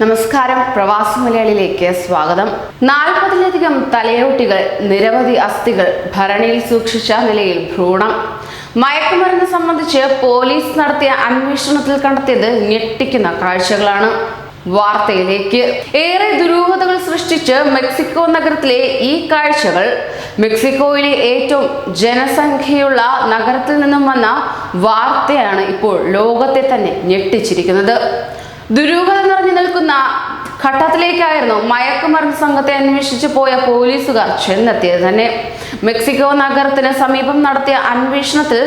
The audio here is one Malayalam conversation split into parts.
നമസ്കാരം. പ്രവാസി മലയാളിയിലേക്ക് സ്വാഗതം. നാൽപ്പതിലധികം തലയോട്ടികൾ നിരവധി അസ്ഥികൾ ഭരണിയിൽ സൂക്ഷിച്ച നിലയിൽ ഭ്രൂണം. മയക്കുമരുന്ന് സംബന്ധിച്ച് പോലീസ് നടത്തിയ അന്വേഷണത്തിൽ കണ്ടെത്തിയത് ഞെട്ടിക്കുന്ന കാഴ്ചകളാണ്. വാർത്തയിലേക്ക്. ഏറെ ദുരൂഹതകൾ സൃഷ്ടിച്ച് മെക്സിക്കോ നഗരത്തിലെ ഈ കാഴ്ചകൾ മെക്സിക്കോയിലെ ഏറ്റവും ജനസംഖ്യയുള്ള നഗരത്തിൽ നിന്നും വന്ന വാർത്തയാണ് ഇപ്പോൾ ലോകത്തെ തന്നെ ഞെട്ടിച്ചിരിക്കുന്നത്. ദുരൂഹത നിറഞ്ഞു നിൽക്കുന്ന ഘട്ടത്തിലേക്കായിരുന്നു മയക്കുമരുന്ന് സംഘത്തെ അന്വേഷിച്ചു പോയ പോലീസുകാർ ചെന്നെത്തിയത് തന്നെ. മെക്സിക്കോ നഗരത്തിന് സമീപം നടത്തിയ അന്വേഷണത്തിൽ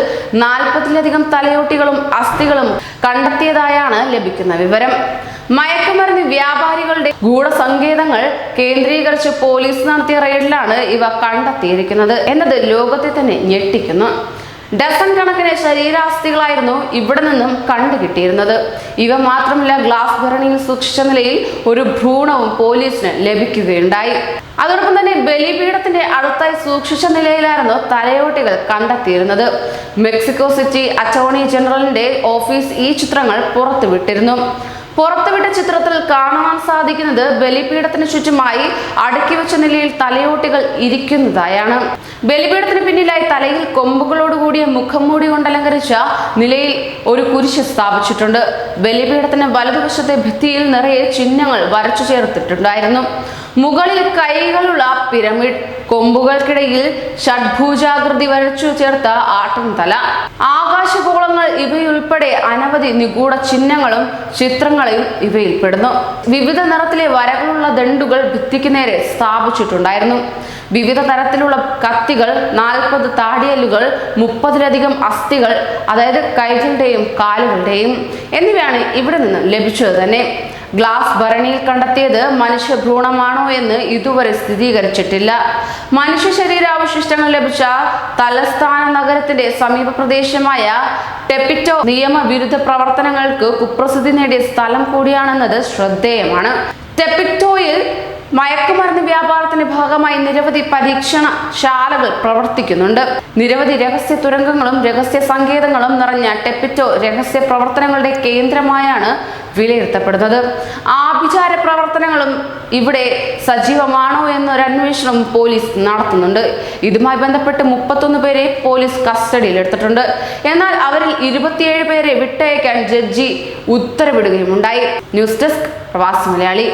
നാൽപ്പതിലധികം തലയോട്ടികളും അസ്ഥികളും കണ്ടെത്തിയതായാണ് ലഭിക്കുന്ന വിവരം. മയക്കുമരുന്ന് വ്യാപാരികളുടെ ഗൂഢസങ്കേതങ്ങൾ കേന്ദ്രീകരിച്ച് പോലീസ് നടത്തിയ റെയ്ഡിലാണ് ഇവ കണ്ടെത്തിയിരിക്കുന്നത്. എന്നത് ലോകത്തെ തന്നെ ഞെട്ടിക്കുന്നു. ഡസൻ കണക്കിന് ശരീരാസ്ഥികളായിരുന്നു ഇവിടെ നിന്നും കണ്ടുകിട്ടിയിരുന്നത്. ഇവ മാത്രമല്ല ഗ്ലാസ് ഭരണിയിൽ സൂക്ഷിച്ച നിലയിൽ ഒരു ഭ്രൂണവും പോലീസിന് ലഭിക്കുകയുണ്ടായി. അതോടൊപ്പം തന്നെ ബലിപീഠത്തിന്റെ അടുത്തായി സൂക്ഷിച്ച നിലയിലായിരുന്നു തലയോട്ടികൾ കണ്ടെത്തിയിരുന്നത്. മെക്സിക്കോ സിറ്റി അറ്റോർണി ജനറലിന്റെ ഓഫീസ് ഈ ചിത്രങ്ങൾ പുറത്തുവിട്ടിരുന്നു. പുറത്തുവിട്ട ചിത്രത്തിൽ കാണുവാൻ സാധിക്കുന്നത് ബലിപീഠത്തിന് ചുറ്റുമായി അടുക്കി വെച്ച നിലയിൽ തലയോട്ടികൾ ഇരിക്കുന്നതായാണ്. ബലിപീഠത്തിന് പിന്നിലായി തലയിൽ കൊമ്പുകളോടുകൂടിയ മുഖംമൂടി കൊണ്ട് അലങ്കരിച്ച നിലയിൽ ഒരു കുരിശ് സ്ഥാപിച്ചിട്ടുണ്ട്. ബലിപീഠത്തിന് വലതുവശത്തെ ഭിത്തിയിൽ നിറയെ ചിഹ്നങ്ങൾ വരച്ചു ചേർത്തിട്ടുണ്ടായിരുന്നു. മുകളിൽ കൈകളുള്ള പിരമിഡ് കൊമ്പുകൾക്കിടയിൽ ഷഡ്ഭൂജാകൃതി വരച്ചു ചേർത്ത ആട്ടിൻതല. ആകാശഗോളങ്ങൾ ഇവയുൾപ്പെടെ അനവധി നിഗൂഢ ചിഹ്നങ്ങളും ചിത്രങ്ങളെയും ഇവയിൽപ്പെടുന്നു. വിവിധ നിറത്തിലെ വരകളുള്ള ദണ്ടുകൾ ഭിത്തിക്ക് നേരെ സ്ഥാപിച്ചിട്ടുണ്ടായിരുന്നു. വിവിധ തരത്തിലുള്ള കത്തികൾ നാൽപ്പത് താടിയല്ലുകൾ മുപ്പതിലധികം അസ്ഥികൾ അതായത് കൈകളുടെയും കാലുകളുടെയും എന്നിവയാണ് ഇവിടെ നിന്ന് ലഭിച്ചത് തന്നെ. ഗ്ലാസ് ഭരണിയിൽ കണ്ടെത്തിയത് മനുഷ്യ ഭ്രൂണമാണോ എന്ന് ഇതുവരെ സ്ഥിരീകരിച്ചിട്ടില്ല. മനുഷ്യ ശരീരാവശിഷ്ടങ്ങൾ ലഭിച്ച തലസ്ഥാന നഗരത്തിന്റെ സമീപ പ്രദേശമായ ടെപ്പിറ്റോ നിയമവിരുദ്ധ പ്രവർത്തനങ്ങൾക്ക് കുപ്രസിദ്ധി നേടിയ സ്ഥലം കൂടിയാണെന്നത് ശ്രദ്ധേയമാണ്. ടെപ്പിറ്റോയിൽ മയക്കുമരുന്ന് വ്യാപാരത്തിന്റെ ഭാഗമായി നിരവധി പരീക്ഷണ ശാലകൾ പ്രവർത്തിക്കുന്നുണ്ട്. നിരവധി രഹസ്യ തുരങ്കങ്ങളും രഹസ്യ സങ്കേതങ്ങളും നിറഞ്ഞ ടെപ്പിറ്റോ രഹസ്യ പ്രവർത്തനങ്ങളുടെ കേന്ദ്രമായാണ് വിലയിരുത്തപ്പെടുന്നത്. ആഭിചാര പ്രവർത്തനങ്ങളും ഇവിടെ സജീവമാണോ എന്നൊരു അന്വേഷണം പോലീസ് നടത്തുന്നുണ്ട്. ഇതുമായി ബന്ധപ്പെട്ട് മുപ്പത്തൊന്ന് പേരെ പോലീസ് കസ്റ്റഡിയിൽ എടുത്തിട്ടുണ്ട് എന്നാൽ അവരിൽ ഇരുപത്തിയേഴ് പേരെ വിട്ടയക്കാൻ ജഡ്ജി ഉത്തരവിടുകയുമുണ്ടായി. ന്യൂസ് ഡെസ്ക് പ്രവാസി മലയാളി.